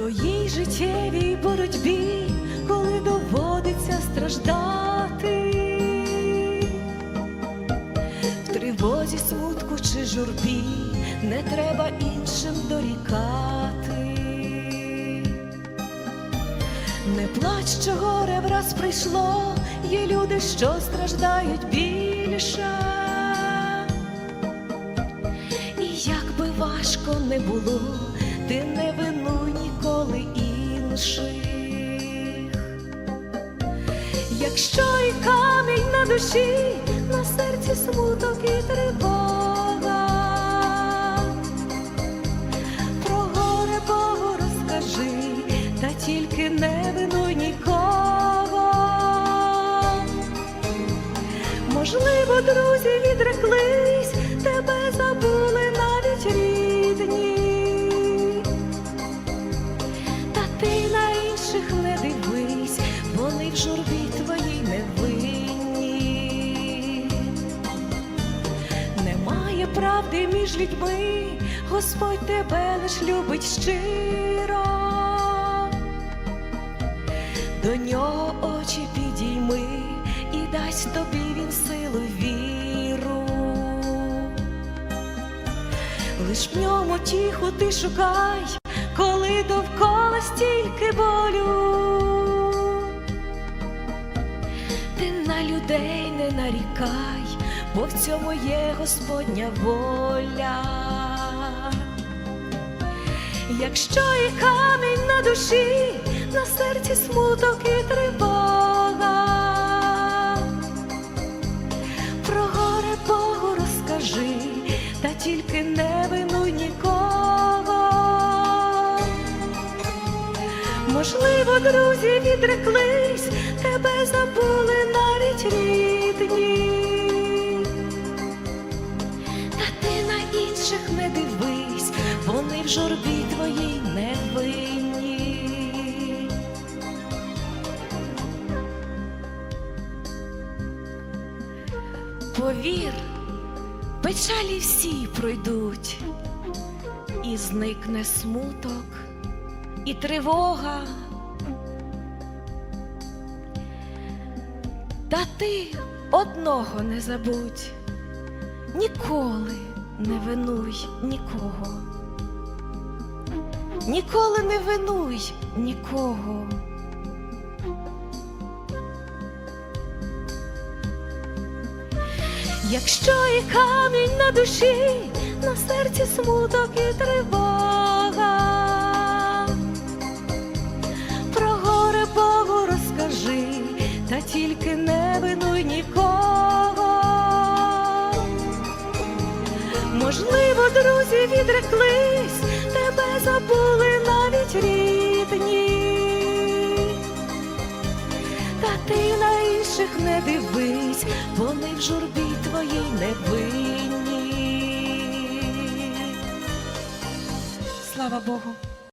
твоїй життєвій боротьбі, коли доводиться страждати, в тривозі, смутку чи журбі не треба іншим дорікати. Не плач, що горе враз прийшло, є люди, що страждають більше. І як би важко не було, ти не винуй ніколи інших. Якщо і камінь на душі, на серці смуток і тривога, про горе Богу розкажи, та тільки не винуй нікого. Можливо, друзі відреклись, тебе забули в журбі твоїй не винні. Немає правди між людьми, Господь тебе лиш любить щиро. До нього очі підійми і дасть тобі він силу віру. Лиш в ньому тіху ти шукай, коли довкола стільки болю. Людей не нарікай, бо в цьому є Господня воля. Якщо і камінь на душі, на серці смуток і тривога, про горе Богу розкажи, та тільки не винуй нікого. Можливо, друзі відреклись, тебе забули навіть рідні. Та ти на інших не дивись, вони в журбі твоїй не винні. Повір, печалі всі пройдуть, і зникне смуток, і тривога. Та ти одного не забудь, ніколи не винуй нікого. Ніколи не винуй нікого. Якщо і камінь на душі, на серці смуток і тривога, друзі відреклись, тебе забули навіть рідні. Та ти на інших не дивись, вони в журбі твоїй не винні. Слава Богу.